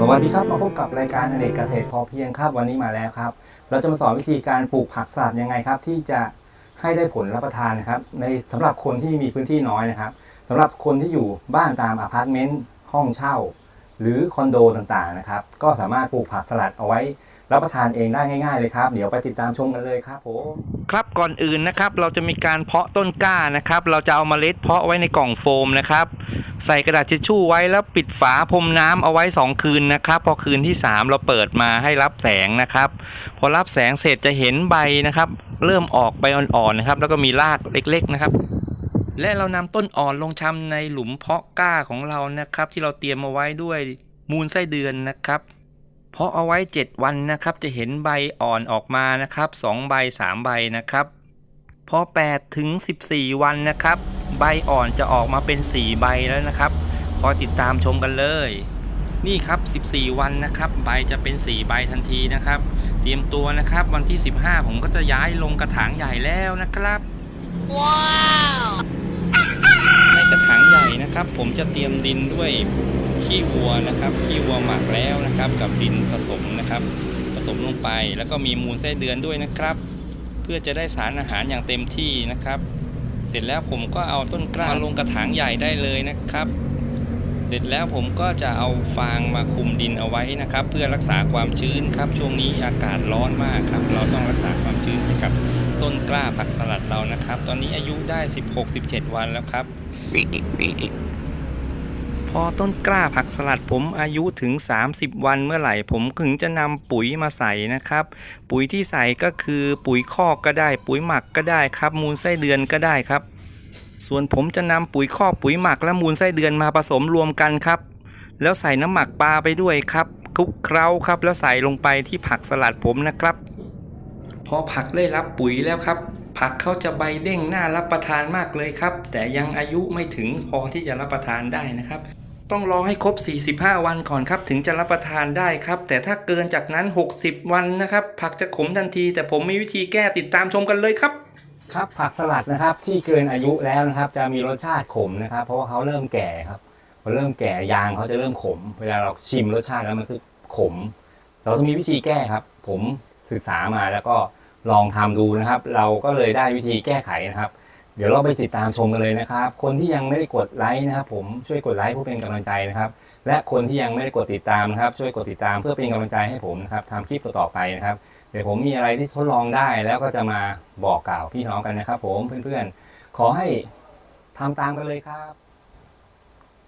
สวัสดีครับมาพบกับรายการอเนกเกษตรพอเพียงครับวันนี้มาแล้วครับ เราจะมาสอนวิธีการปลูกผักสลัดยังไงครับ ที่จะให้ได้ผลรับประทานนะครับในสำหรับคนที่มีพื้นที่น้อยนะครับสำหรับคนที่อยู่บ้านตามอพาร์ตเมนต์ห้องเช่า หรือคอนโดต่างๆนะครับ ก็สามารถปลูกผักสลัดเอาไว้รับประทานเองได้ง่ายๆเลยครับ เดี๋ยวไปติดตามชมกันเลยครับผมครับก่อนอื่นนะครับ เราจะมีการเพาะต้นกล้านะครับ เราจะเอาเมล็ดเพาะไว้ในกล่องโฟมนะครับ ใส่กระดาษทิชชู่ไว้แล้วปิดฝาพรมน้ำเอาไว้ 2 คืนนะครับ พอคืนที่ 3 เราเปิดมาให้รับแสงนะครับ พอรับแสงเสร็จจะเห็นใบนะครับ เริ่มออกใบอ่อนๆนะครับ แล้วก็มีรากเล็ก ๆ นะครับ และเรานำต้นอ่อนลงชำในหลุมเพาะก้าของเรานะครับ ที่เราเตรียมมาไว้ด้วยมูลไส้เดือนนะครับเพาะเอาไว้ 7 วันนะครับ จะเห็นใบอ่อนออกมานะครับ2ใบ 3 ใบนะครับ พอ8ถึง 14 วันนะครับ ใบอ่อนจะออกมาเป็น 4 ใบแล้วนะครับ คอยติดตามชมกันเลย นี่ครับ 14 วันนะครับ ใบจะเป็น 4 ใบทันทีนะครับ เตรียมตัวนะครับ วันที่ 15 ผมก็จะย้ายลงกระถางใหญ่แล้วนะครับใน กระถางใหญ่นะครับ ผมจะเตรียมดินด้วยขี้วัวนะครับขี้วัวหมักแล้วนะครับ กับดินผสมนะครับ ผสมลงไปแล้วก็มีมูลไส้เดือนด้วยนะครับ เพื่อจะได้สารอาหารอย่างเต็มที่นะครับ เสร็จแล้วผมก็เอาต้นกล้ามาลงกระถางใหญ่ได้เลยนะครับ เสร็จแล้วผมก็จะเอาฟางมาคุมดินเอาไว้นะครับ เพื่อรักษาความชื้นครับ ช่วงนี้อากาศร้อนมากครับ เราต้องรักษาความชื้นให้กับต้นกล้าผักสลัดเรานะครับ ตอนนี้อายุได้ 16-17 วันแล้วครับ พอต้นกล้าผักสลัดผมอายุถึง 30 วันเมื่อไหร่ ผมถึงจะนำปุ๋ยมาใส่นะครับ ปุ๋ยที่ใส่ก็คือปุ๋ยคอกก็ได้ ปุ๋ยหมักก็ได้ครับ มูลไส้เดือนก็ได้ครับ ส่วนผมจะนำปุ๋ยคอกปุ๋ยหมักและมูลไส้เดือนมาผสมรวมกันครับ แล้วใส่น้ำหมักปลาไปด้วยครับคลุกเคล้าครับ แล้วใส่ลงไปที่ผักสลัดผมนะครับ พอผักได้รับปุ๋ยแล้วครับ ผักเขาจะใบเด้งน่ารับประทานมากเลยครับ แต่ยังอายุไม่ถึงพอที่จะรับประทานได้นะครับ ต้องรอให้ครบ 45 วันก่อนครับ ถึงจะรับประทานได้ครับ แต่ถ้าเกินจากนั้น 60 วันนะครับ ผักจะขมทันที แต่ผมมีวิธีแก้ติดตามชมกันเลยครับ ครับผักสลัดนะครับที่เกินอายุแล้วนะครับ จะมีรสชาติขมนะครับ เพราะว่าเขาเริ่มแก่ครับพอเริ่มแก่ยางเขาจะเริ่มขม เวลาเราชิมรสชาติแล้วมันคือขม เราต้องมีวิธีแก้ครับ ผมศึกษามาแล้วก็ลองทำดูนะครับ เราก็เลยได้วิธีแก้ไขนะครับ เดี๋ยวเราไปติดตามชมกันเลยนะครับ คนที่ยังไม่ได้กดไลค์นะครับ ผมช่วยกดไลค์เพื่อเป็นกำลังใจนะครับ และคนที่ยังไม่ได้กดติดตามนะครับ ช่วยกดติดตามเพื่อเป็นกำลังใจให้ผมนะครับทำคลิปต่อๆไปนะครับ เดี๋ยวผมมีอะไรที่ทดลองได้แล้วก็จะมาบอกกล่าวพี่น้องกันนะครับ ผมเพื่อนๆ ขอให้ทำตามกันเลยครับ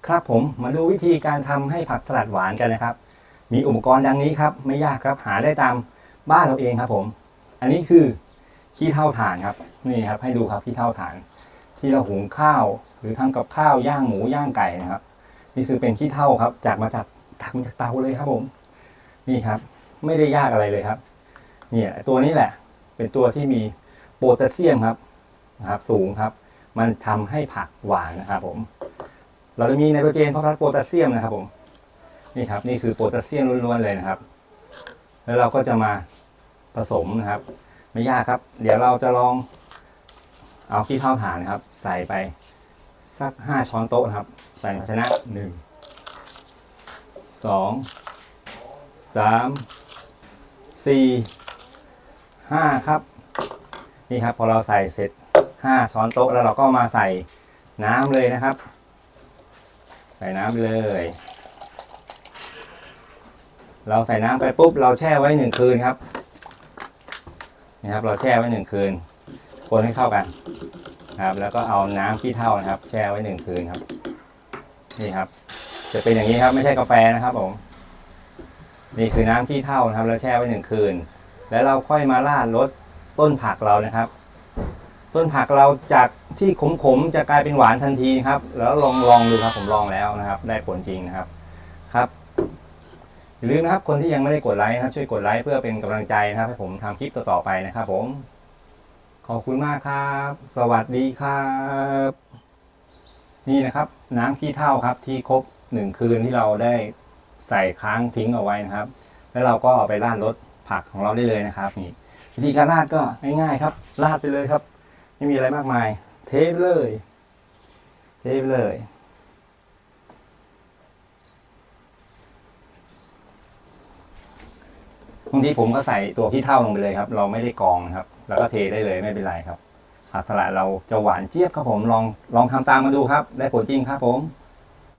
ครับผมมาดูวิธีการทำให้ผักสลัดหวานกันนะครับ มีอุปกรณ์ดังนี้ครับ ไม่ยากครับหาได้ตามบ้านเราเองครับ ผม อันนี้คือขี้เท่าถ่านครับ นี่ครับ ให้ดูครับขี้เท่าถ่าน ที่เราหุงข้าว หรือทำกับข้าวย่างหมูย่างไก่นะครับ นี่คือเป็นขี้เท่าครับ จากมาจากตักมาจากเตาเลยครับผม นี่ครับ ไม่ได้ยากอะไรเลยครับ เนี่ยตัวนี้แหละ เป็นตัวที่มีโพแทสเซียมครับนะครับสูงครับ มันทำให้ผักหวานนะครับผมเราจะมีไนโตรเจนฟอสฟอรัสโพแทสเซียมนะครับผมนี่ครับนี่คือโพแทสเซียมล้วนๆเลยนะครับ แล้วเราก็จะมาผสมนะครับ ไม่ยากครับ เดี๋ยวเราจะลองเอาขี้เท่าฐานนะครับ ใส่ไปสักห้าช้อนโต๊ะนะครับ ใส่ภาชนะหนึ่งสองสามสี่ ห้าครับ นี่ครับพอเราใส่เสร็จห้าช้อนโต๊ะแล้วเราก็มาใส่น้ำเลยนะครับ ใส่น้ำไปเลย เราใส่น้ำไปปุ๊บเราแช่ไว้หนึ่งคืนครับนี่ครับ เราแช่ไว้หนึ่งคืน คนให้เข้ากันครับ แล้วก็เอาน้ำขี้เถ้านะครับ แช่ไว้หนึ่งคืนครับ นี่ครับ จะเป็นอย่างนี้ครับ ไม่ใช่กาแฟนะครับผม นี่คือน้ำขี้เถ้านะครับ แล้วแช่ไว้หนึ่งคืน แล้วเราค่อยมาราดรสต้นผักเรานะครับ ต้นผักเราจากที่ขมๆจะกลายเป็นหวานทันทีครับ แล้วลองลองดูครับผมลองแล้วนะครับ ได้ผลจริงนะครับครับอย่าลืมนะครับคนที่ยังไม่ได้กดไลค์นะครับช่วยกดไลค์เพื่อเป็นกำลังใจนะครับให้ผมทำคลิปต่อๆไปนะครับ ผม ขอบคุณมากครับ สวัสดีครับ นี่นะครับ น้ำขี้เถ้าครับ ที่ครบหนึ่งคืนที่เราได้ใส่ค้างทิ้งเอาไว้นะครับ แล้วเราก็เอาไปราดรส ผักของเราได้เลยนะครับนี่วิธีการราดก็ง่ายๆครับ ราดไปเลยครับ ไม่มีอะไรมากมาย เทปเลย เทปเลย บางทีผมก็ใส่ตัวขี้เท่าลงไปเลยครับ เราไม่ได้กรองนะครับ แล้วก็เทได้เลยไม่เป็นไรครับผักสลัดเราจะหวานเจี๊ยบครับผมลองลองทำตามมาดูครับ ได้ผลจริงครับผม